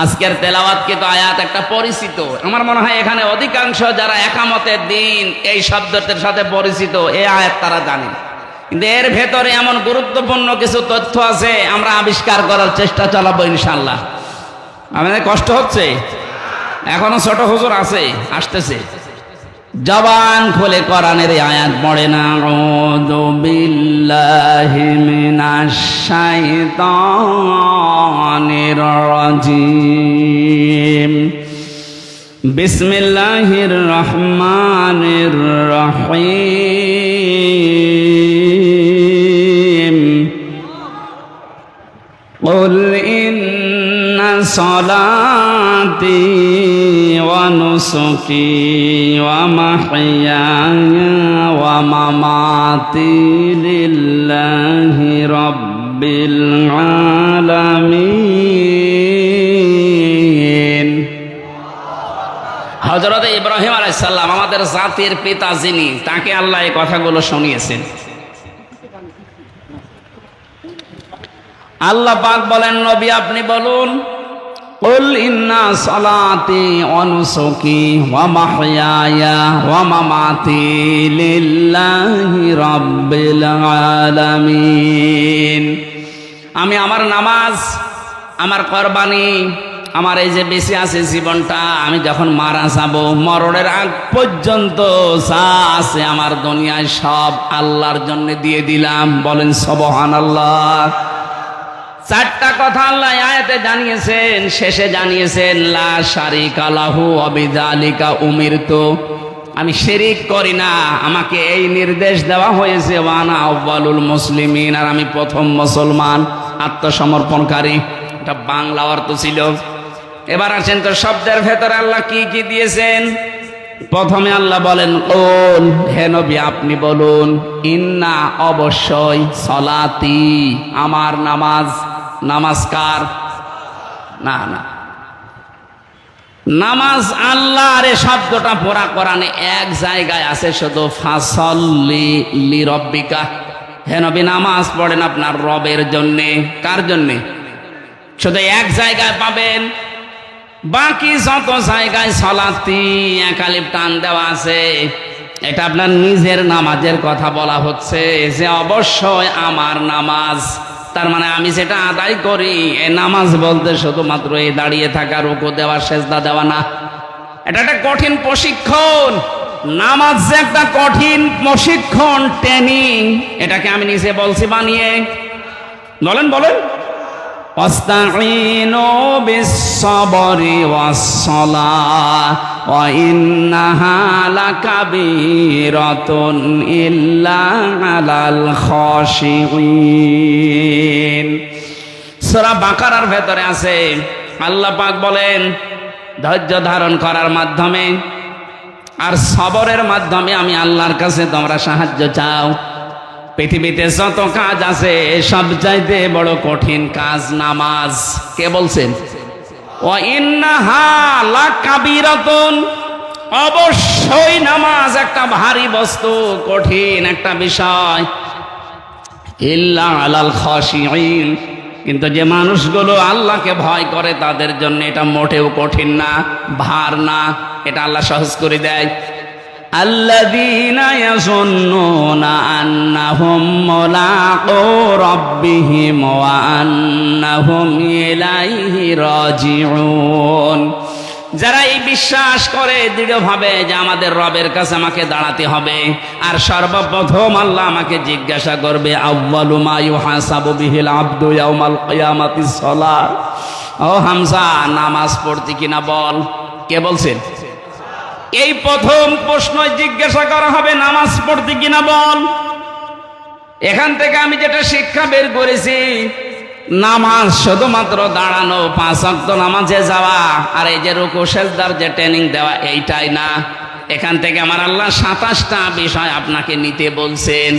আজকের তেলাওয়াত কিন্তু আয়াত একটা পরিচিত? আমার মনে হয় এখানে অধিকাংশ যারা একামতের দিন এই শব্দটির সাথে পরিচিত এ আয়াত তারা জানে। কিন্তু এর ভেতরে এমন গুরুত্বপূর্ণ কিছু তথ্য আছে, আমরা আবিষ্কার করার চেষ্টা চালাবো ইনশাল্লাহ আমাদের কষ্ট হচ্ছে? এখনও ছোট হুজুর আছে, আসতেছে। জবান খুলে কোরআনের এই আয়াত পড়ে না। ও বিল্লাহি মিনাশ বিসমিল্লাহির রহমানির রহিম। صلاتي ونسكي ومحياي ومماتي لله رب العالمين হজরত ইব্রাহিম আলাইসাল্লাম আমাদের জাতির পিতা যিনি তাকে আল্লাহ এই কথাগুলো শুনিয়েছেন আল্লাহ পাক বলেন নবী আপনি বলুন قل إن صلاتي ونسكي ومحياي ومماتي لله رب العالمين আমি আমার নামাজ আমার কোরবানি আমার এই যে বেঁচে আছে জীবনটা আমি যখন মারা যাব মরণের আগ পর্যন্ত যা আছে আমার দুনিয়ায় সব আল্লাহর জন্য দিয়ে দিলাম বলেন সবহান আল্লাহ চারটা কথা আল্লাহ আয়াতে জানিয়েছেন, শেষে জানিয়েছেন, লা শারিকা লাহু অবিদালিকা উমিরতু। আমি শিরিক করি না, আমাকে এই নির্দেশ দেওয়া হয়েছে, ওয়ানা আব্বালুল মুসলিমিন, আর আমি প্রথম মুসলমান, আত্মসমর্পণকারী। এটা বাংলা অর্থ ছিল। এবার আছেন তো শব্দের ভেতরে আল্লাহ কি কি দিয়েছেন? প্রথমে আল্লাহ বলেন কোন হে নবী, আপনি বলুন, ইন্না অবশ্যই সলাতি, আমার নামাজ। নামাজকার না না। নামাজ আল্লাহ এ শব্দটা পোড়া কোরআনে এক জায়গায় আছে শুধু ফাসল্লি রব্বিকা। হে নবী, নামাজ পড়েন আপনার রবের জন্যে। কার জন্যে? শুধু এক জায়গায় পাবেন। বাকি যত জায়গায় সলাতি একালিপ টান দেওয়া আছে, এটা আপনার নিজের নামাজের কথা বলা হচ্ছে যে অবশ্যই আমার নামাজ তার মানে আমি সেটা আদায় করি। এ নামাজ বলতে শুধুমাত্র এই দাঁড়িয়ে থাকা, রুকু দেওয়া, সেজদা দেওয়া না। এটা একটা কঠিন প্রশিক্ষণ। নামাজ যে একটা কঠিন প্রশিক্ষণ, ট্রেনিং। এটাকে আমি নিজে বলছি বানিয়ে। বলেন বলেন। واستعينوا بالصبر والصلاة وإنها لكبيرة إلا على الخاشعين সূরা বাকারার ভেতরে আছে আল্লাহ পাক বলেন ধৈর্য ধারণ করার মাধ্যমে আর সবরের মাধ্যমে আমি আল্লাহর কাছে তোমরা সাহায্য চাও পৃথিবীতে যত কাজ আছে, সব চাইতে বড় কঠিন কাজ নামাজ। কে বলছেন? অবশ্যই নামাজ একটা ভারী বস্তু, কঠিন একটা বিষয়। কিন্তু যে মানুষগুলো আল্লাহকে ভয় করে, তাদের জন্য এটা মোটেও কঠিন না, ভার না। এটা আল্লাহ সহজ করে দেয়। الذين يظنون أنهم ملاقو ربهم وأنهم إليه راجعون যারা এই বিশ্বাস করে দৃঢ়ভাবে যে আমাদের রবের কাছে আমাকে দাঁড়াতে হবে আর সর্বপ্রথম আল্লাহ আমাকে জিজ্ঞাসা করবে আউ্বালু মা ইউহাসাবু বিহিল আব্দু ইয়াউমাল কিয়ামাতিস সালাহ ও হামজা নামাজ পড়তে কিনা বল কে বলছেন এই প্রথম প্রশ্ন জিজ্ঞাসা করা হবে, নামাজ পড়তে কিনা বল? এখান থেকে আমি যেটা শিক্ষা বের করেছি, নামাজ শুধুমাত্র দাঁড়ানো, পাঁচ অক্ত নামাজে যাওয়া, আর এই যে রুকু, সেজদার যে ট্রেনিং দেওয়া, এইটাই না। এখান থেকে আমার আল্লাহ সাতাশটা বিষয় আপনাকে নিতে বলছেন।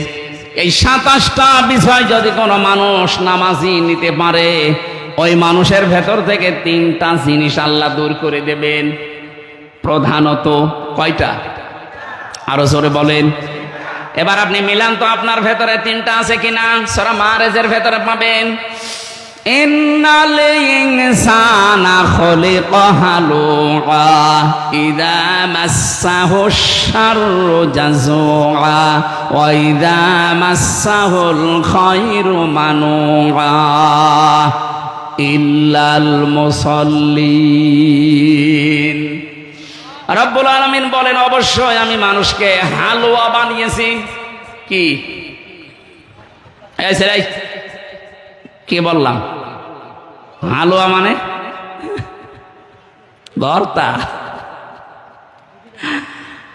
এই সাতাশটা বিষয় যদি কোনো মানুষ নামাজি নিতে পারে, ওই মানুষের ভেতর থেকে তিনটা জিনিস আল্লাহ দূর করে দেবেন। প্রধানত কয়টা? আরও জোরে বলেন। এবার আপনি মিলান তো আপনার ভেতরে তিনটা আছে কিনা? সরা মারেজের ভেতরে পাবেন। ইন্নাল ইল্লাল রব্বুল আলমিন বলেন, অবশ্যই আমি মানুষকে হালুয়া বানিয়েছি। কি? কি বললাম? হালুয়া মানে? ভর্তা।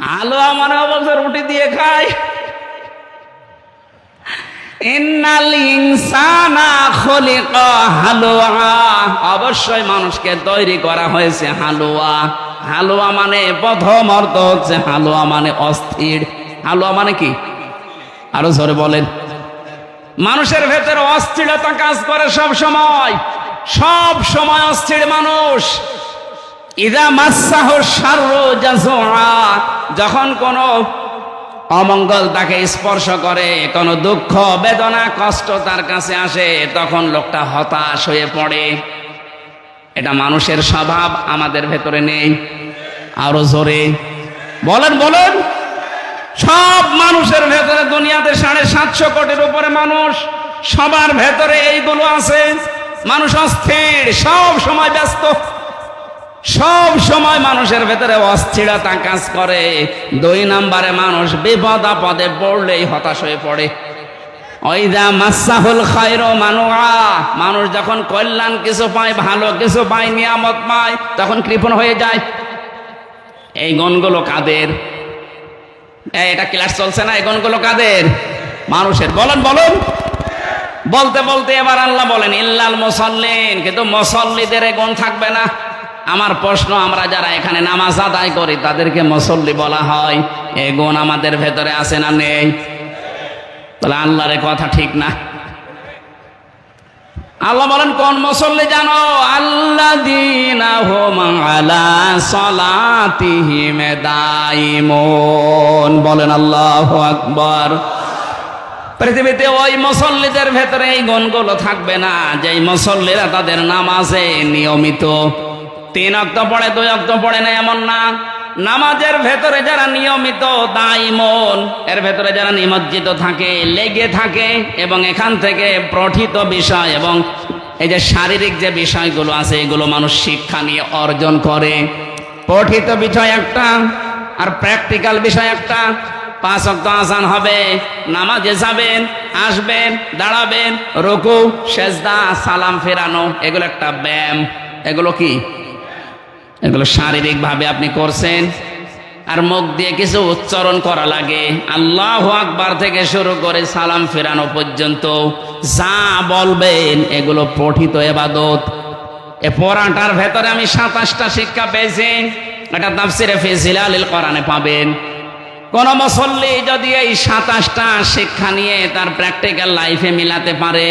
হালুয়া মানে অবশ্য রুটি দিয়ে খায় অবশ্যই মানুষকে তৈরি করা হয়েছে হালুয়া। হালুয়া মানে প্রথম অর্থ হচ্ছে হালুয়া মানে অস্থির। হালুয়া মানে কি? আরও জোরে বলেন। মানুষের ভেতরে অস্থিরতা কাজ করে সব সময়। সব সময় অস্থির মানুষ। ইদা মাসাহ যখন কোনো অমঙ্গল তাকে স্পর্শ করে, কোনো দুঃখ, বেদনা, কষ্ট তার কাছে আসে, তখন লোকটা হতাশ হয়ে পড়ে। এটা মানুষের স্বভাব, আমাদের ভেতরে নেই। আরও জোরে। বলেন বলেন। সব মানুষের ভেতরে দুনিয়াতে সাড়ে সাতশো কোটির উপরে মানুষ, সবার ভেতরে এইগুলো আছে। মানুষ অস্থির, সব সময় ব্যস্ত। সব সময় মানুষের ভেতরে অস্থিরতা কাজ করে। দুই নম্বরে মানুষ বিপদ আপদে পড়লেই হতাশ হয়ে পড়ে। ওইদা মাসাহুল খায়র মানুয়া মানুষ যখন কল্যাণ কিছু পায়, ভালো কিছু পায়, নিয়ামত পায়, তখন কৃপণ হয়ে যায়। এই গণগুলো কাদের? এটা ক্লাস চলছে না? এই গণগুলো কাদের? মানুষের, বলেন, বলুন। বলতে বলতে এবার আল্লাহ বলেন, ইল্লাল মুসল্লিন কিন্তু মুসল্লিদের এই গুণ থাকবে না। আমার প্রশ্ন, আমরা যারা এখানে নামাজ আদায় করি, তাদেরকে মুসল্লি বলা হয়। এই গুণ আমাদের ভেতরে আছে না নেই? আল্লাহর কথা ঠিক না। আল্লাহ বলেন, কোন মুসল্লি জানো? আল্লাহ দিনা আলা বলেন, আল্লাহু আকবার। পৃথিবীতে ওই মুসল্লিদের ভেতরে এই গুণগুলো থাকবে না যে মুসল্লিরা তাদের নামাজে নিয়মিত। তিন অক্ত পড়ে, দুই অক্ত পড়ে না, এমন না। নামাজের ভেতরে যারা নিয়মিত দাইমন এর ভেতরে যারা নিমজ্জিত থাকে, লেগে থাকে এবং এখান থেকে প্রঠিত বিষয় এবং এই যে শারীরিক যে বিষয়গুলো আছে, এগুলো মানুষ শিক্ষা নিয়ে অর্জন করে। পঠিত বিষয় একটা আর প্র্যাকটিক্যাল বিষয় একটা। পাঁচ অক্ত আসান হবে, নামাজে যাবেন, আসবেন, দাঁড়াবেন, রুকু, সেজদা, সালাম ফেরানো, এগুলো একটা ব্যায়াম। এগুলো কি? এগুলো শারীরিকভাবে আপনি করছেন। আর মুখ দিয়ে কিছু উচ্চারণ করা লাগে। আল্লাহ আকবার থেকে শুরু করে সালাম ফেরানো পর্যন্ত যা বলবেন এগুলো পঠিত এবাদত। এ পড়াটার ভেতরে আমি সাতাশটা শিক্ষা পেয়েছি। এটা তাফসিরে ফিজিলালিল কোরআনে পাবেন। কোন মুসল্লি যদি এই সাতাশটা শিক্ষা নিয়ে তার প্র্যাকটিক্যাল লাইফে মিলাতে পারে,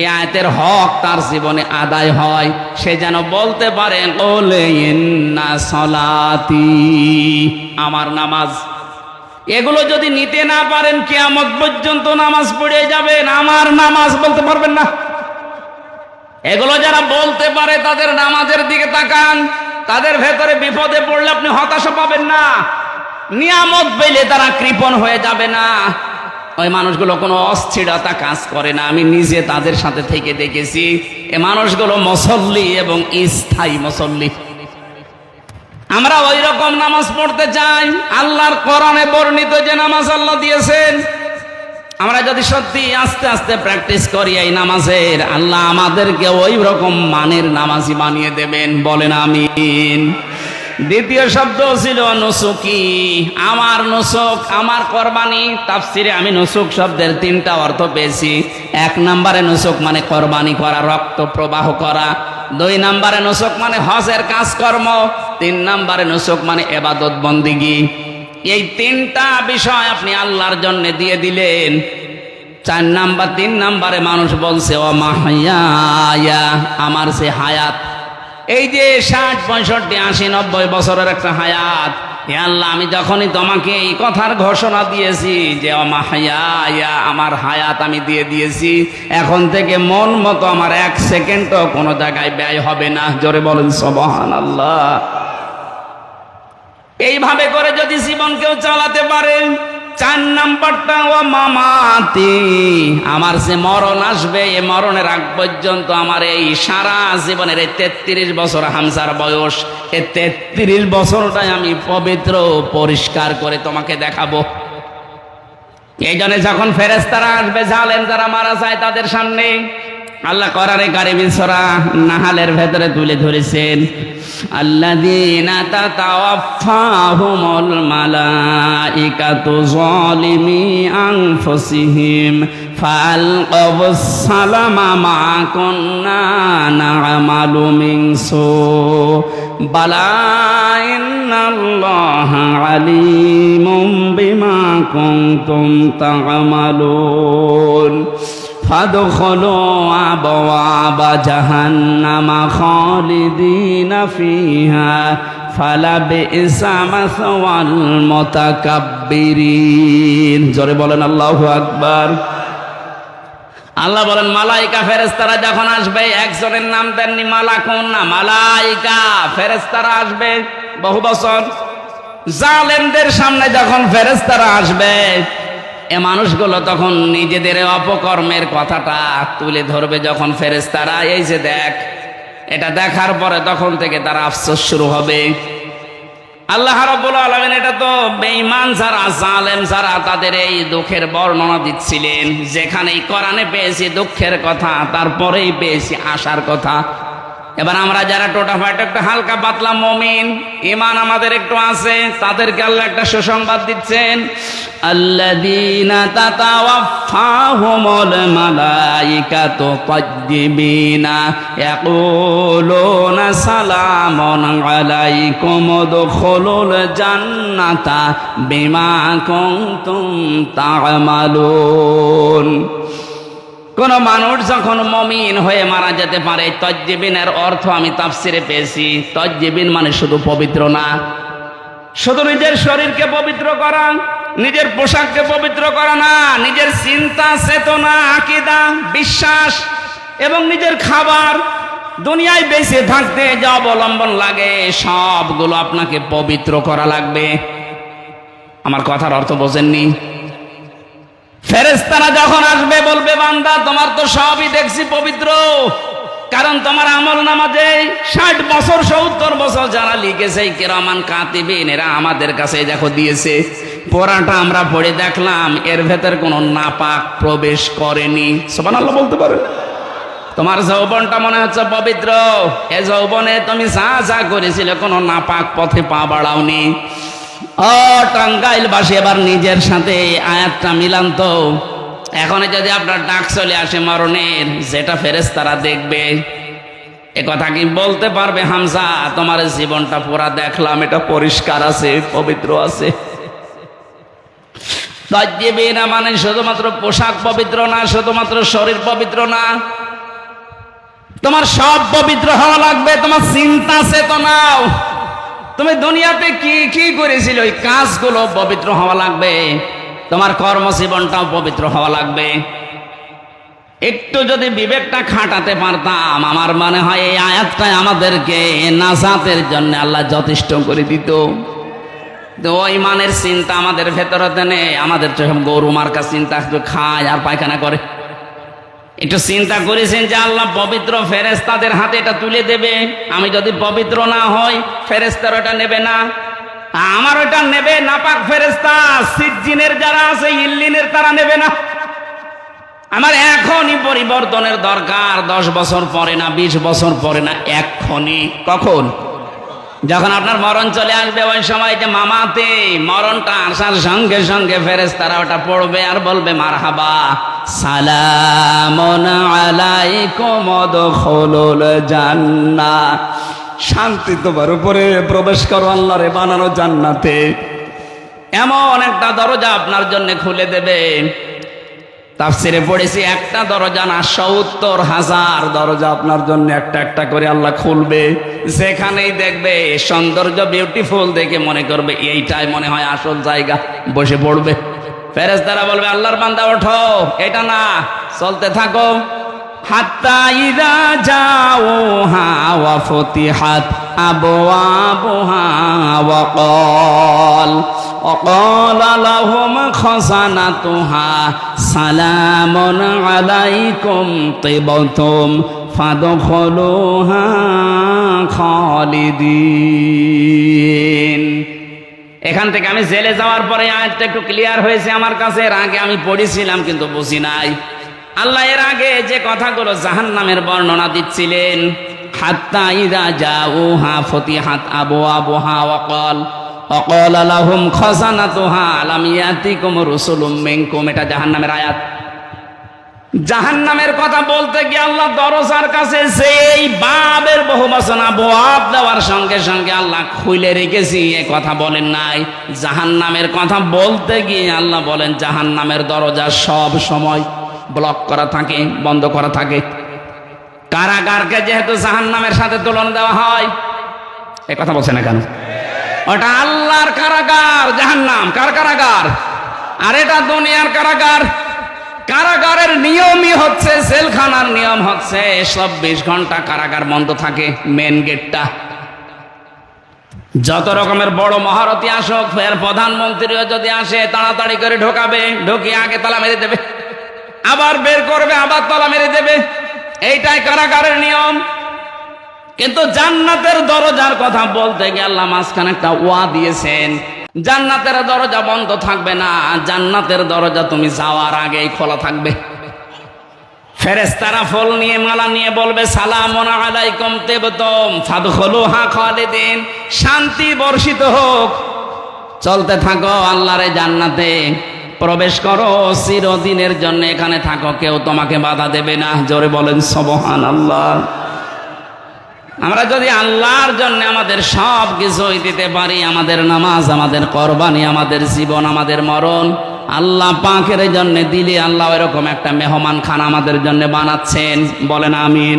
এ আয়তের হক তার জীবনে আদায় হয়। সে যেন বলতে পারে সলাতি, আমার নামাজ। এগুলো যদি নিতে না পারেন, কেয়ামত পর্যন্ত নামাজ পড়ে যাবেন, আমার নামাজ বলতে পারবেন না। এগুলো যারা বলতে পারে, তাদের নামাজের দিকে তাকান। তাদের ভেতরে বিপদে পড়লে আপনি হতাশা পাবেন না। নিয়ামত পেলে তারা কৃপণ হয়ে যাবে না। ওই মানুষগুলো কোনো অস্থিরতা কাজ করে না। আমি নিজে তাদের সাথে থেকে দেখেছি। এ মানুষগুলো মুসল্লি এবং স্থায়ী মুসল্লি। আমরা ওই রকম নামাজ পড়তে চাই। আল্লাহর কোরআনে বর্ণিত যে নামাজ আল্লাহ দিয়েছেন। আমরা যদি সত্যি আস্তে আস্তে প্র্যাকটিস করি এই নামাজের, আল্লাহ আমাদেরকে ওই রকম মানের নামাজি বানিয়ে দেবেন। বলেন আমিন। দ্বিতীয় শব্দ ছিল নসুকি। আমার নসুক, আমার কোরবানি। তাফসিরে আমি নসুক শব্দের তিনটা অর্থ পেয়েছি। এক নম্বরে নসুক মানে কোরবানি করা, রক্ত প্রবাহ করা। দুই নম্বরে নসুক মানে হজের কাজকর্ম। তিন নম্বরে নসুক মানে এবাদত বন্দিগি। এই তিনটা বিষয় আপনি আল্লাহর জন্য দিয়ে দিলেন। চার নাম্বার, তিন নাম্বারে মানুষ বলছে ও মাহাইয়া আমার সে হায়াত এই যে ষাট পঁয়ষট্টি আশি নব্বই বছরের একটা হায়াত এ আল্লাহ আমি যখনই তোমাকে এই কথার ঘোষণা দিয়েছি যে আমা হায়া ইয়া, আমার হায়াত আমি দিয়ে দিয়েছি এখন থেকে মন মতো আমার এক সেকেন্ডও কোনো জায়গায় ব্যয় হবে না। জোরে বলেন সবহান আল্লাহ এইভাবে করে যদি জীবন কেউ চালাতে পারে চার নাম্বারটা, ও মামাতি, আমার যে মরণ আসবে, এ মরণের আগ পর্যন্ত আমার এই সারা জীবনের এই তেত্রিশ বছর হামসার বয়স, এ তেত্রিশ বছরটাই আমি পবিত্র, পরিষ্কার করে তোমাকে দেখাবো। এই জন্য যখন ফেরেস্তারা আসবে জালেন যারা মারা যায় তাদের সামনে আল্লাহ করারে কারিমিন সরা নাহালের ভেতরে তুলে ধরেছেন, আল্লাযীনা তাতাওয়াফাহুমুল মালাইকাতু যালিমি আনফুসিহিম ফালকাবুস সালামা মা বালা فادخلوا أبواب جهنم خالدين فيها فلبئس مثوى المتكبرين জোরে বলেন আল্লাহু আকবার আল্লাহ বলেন মালাইকা ফেরেস্তারা যখন আসবে একজনের নাম দেননি মালাকুন না মালাইকা ফেরেস্তারা আসবে বহু বছর জালেমদের সামনে যখন ফেরেস্তারা আসবে এ মানুষগুলো তখন নিজেদের অপকর্মের কথাটা তুলে ধরবে যখন ফেরেস্তারা এই যে দেখ, এটা দেখার পরে তখন থেকে তার আফসোস শুরু হবে। আল্লাহ রাব্বুল এটা তো বেঈমান যারা, জালেম যারা, তাদের এই দুঃখের বর্ণনা দিচ্ছিলেন। যেখানেই কোরআনে পেয়েছি দুঃখের কথা, তারপরেই পেয়েছি আশার কথা। এবার আমরা যারা টোটা ফাটা একটু হালকা পাতলা মমিন ইমান আমাদের একটু আছে, তাদেরকে আল্লাহ একটা সুসংবাদ দিচ্ছেন। উদখুলুল জান্নাতা বিমা কুনতুম তা'মালুন। কোন মানুষ যখন মমিন হয়ে মারা যেতে পারে, তজ্জিবিনের অর্থ আমি তাফসিরে পেয়েছি। তজ্জিবিন মানে শুধু পবিত্র না। শুধু নিজের শরীরকে পবিত্র করা, নিজের পোশাককে পবিত্র করা না, নিজের চিন্তা, চেতনা, আকিদা, বিশ্বাস এবং নিজের খাবার দুনিয়ায় বেঁচে থাকতে যা অবলম্বন লাগে, সবগুলো আপনাকে পবিত্র করা লাগবে। আমার কথার অর্থ বোঝেননি? ফেরেস্তারা যখন আসবে বলবে, বান্দা, তোমার তো সবই দেখছি পবিত্র। কারণ তোমার আমল নামাজে ষাট বছর, সত্তর বছর যারা লিখেছে কেরামান কাতিবিন, এরা আমাদের কাছে দেখো দিয়েছে। পড়াটা আমরা পড়ে দেখলাম, এর ভেতর কোনো নাপাক প্রবেশ করেনি। সোমান আল্লাহ বলতে পারেন তোমার যৌবনটা মনে হচ্ছে পবিত্র। এ যৌবনে তুমি যা যা করেছিলে, কোনো নাপাক পথে পা বাড়াওনি। ও টাঙ্গাইল বাসী, এবার নিজের সাথে আয়াতটা মিলান তো। এখন যদি আপনার ডাক চলে আসে মরণের, যেটা ফেরেস তারা দেখবে। এ কথা কি বলতে পারবে হামজা? তোমার জীবনটা পুরা দেখলাম, এটা পরিষ্কার আছে, পবিত্র আছে। তজ্জিবি না মানে শুধুমাত্র পোশাক পবিত্র না, শুধুমাত্র শরীর পবিত্র না। তোমার সব পবিত্র হওয়া লাগবে, তোমার চিন্তা চেতনাও। তুমি দুনিয়াতে কি কি করেছিল? ওই কাজগুলো পবিত্র হওয়া লাগবে। তোমার কর্মজীবনটাও পবিত্র হওয়া লাগবে। একটু যদি বিবেকটা খাটাতে পারতাম, আমার মনে হয় এই আয়াতটাই আমাদেরকে নাজাতের জন্য আল্লাহ যথেষ্ট করে দিত। তো ওই মানের চিন্তা আমাদের ভেতরে নেই। আমাদের গরু মার্কা চিন্তা, খায় আর পায়খানা করে। একটু চিন্তা করেছেন যে আল্লাহ পবিত্র ফেরেস তাদের হাতে এটা তুলে দেবে। আমি যদি পবিত্র না হই ফেরেস্তার ওটা নেবে না। আমার ওটা নেবে নাপাক ফেরেস্তা সিজ্জিনের যারা আছে, ইল্লিনের তারা নেবে না। আমার এখনই পরিবর্তনের দরকার, দশ বছর পরে না, বিশ বছর পরে না, এখনই। কখন? যখন আপনার মরণ চলে আসবে, ওই সময় যে মামাতে মরণটা আসার সঙ্গে সঙ্গে ফেরেস তারা ওটা পড়বে আর বলবে মার হাবা দখলুল জান্নাত শান্তি তোমার উপরে প্রবেশ করো আল্লাহ রে বানানো জান্নাতে। এমন একটা দরজা আপনার জন্য খুলে দেবে। তাফসিরে পড়েছি, একটা দরজা না, সত্তর হাজার দরজা আপনার জন্য একটা একটা করে আল্লাহ খুলবে। যেখানেই দেখবে, সৌন্দর্য বিউটিফুল দেখে মনে করবে, এইটাই মনে হয় আসল জায়গা, বসে পড়বে। ফেরেশতারা বলবে, আল্লাহর বান্দা, ওঠো, এটা না, চলতে থাকো। হাত্তা ইদা যাও হা ওয়া ফতিহাত আবওয়াবুহা ওয়া ক্বাল وقال لهم خزنتها سلام عليكم طبتم فادخلوها خالدين এখান থেকে আমি জেলে যাওয়ার পরে আয়াতটা একটু ক্লিয়ার হয়েছে আমার কাছে এর আগে আমি পড়েছিলাম কিন্তু বুঝি নাই আল্লাহ এর আগে যে কথাগুলো জাহান নামের বর্ণনা দিচ্ছিলেন, হাত্তা ইদা যাও হা ফতিহাত আবু আবু হা ওয়াকাল অকল এটা জাহান্নামের আয়াত। কথা বলতে গিয়ে আল্লাহ দরজার কাছে সঙ্গে সঙ্গে আল্লাহ খুলে রেখেছি, এ কথা বলেন নাই। জাহান্নামের কথা বলতে গিয়ে আল্লাহ বলেন, জাহান্নামের দরজা সব সময় ব্লক করা থাকে, বন্ধ করা থাকে। কারাগারকে যেহেতু জাহান্নামের সাথে তুলনা দেওয়া হয়, এ কথা বলছে না কেন? ওটা আল্লাহর কারাগার, জাহান্নাম। কার কারাগার? আর এটা দুনিয়ার কারাগার। কারাগারের নিয়মই হচ্ছে, জেলখানার নিয়ম হচ্ছে, চব্বিশ ঘণ্টা কারাগার বন্ধ থাকে মেন গেটটা যত রকমের বড় মহারথী আসক ফের প্রধানমন্ত্রীও যদি আসে, তাড়াতাড়ি করে ঢোকাবে, ঢুকিয়ে আগে তালা মেরে দেবে। আবার বের করবে, আবার তলা মেরে দেবে। এইটাই কারাগারের নিয়ম। কিন্তু জান্নাতের দরজার কথা বলতে গিয়ে আল্লাহ মাঝখানে একটা ওয়া দিয়েছেন। জান্নাতের দরজা বন্ধ থাকবে না। জান্নাতের দরজা তুমি যাওয়ার আগেই খোলা থাকবে। ফেরেস্তারা ফল নিয়ে, মালা নিয়ে বলবে, সালামন আলাইকুম তেবতম, ফাদখলুহা খালিদিন, শান্তি বর্ষিত হোক। চলতে থাকো আল্লাহরে জান্নাতে। প্রবেশ করো, চিরদিনের জন্য এখানে থাকো, কেউ তোমাকে বাধা দেবে না। জোরে বলেন সবহান আল্লাহ আমরা যদি আল্লাহর জন্য আমাদের সব কিছুই দিতে পারি, আমাদের নামাজ, আমাদের কোরবানি, আমাদের জীবন, আমাদের মরণ, আল্লাহ পাকের জন্য দিলে আল্লাহ এরকম একটা মেহমান খান আমাদের জন্য বানাচ্ছেন। বলেন, আমিন।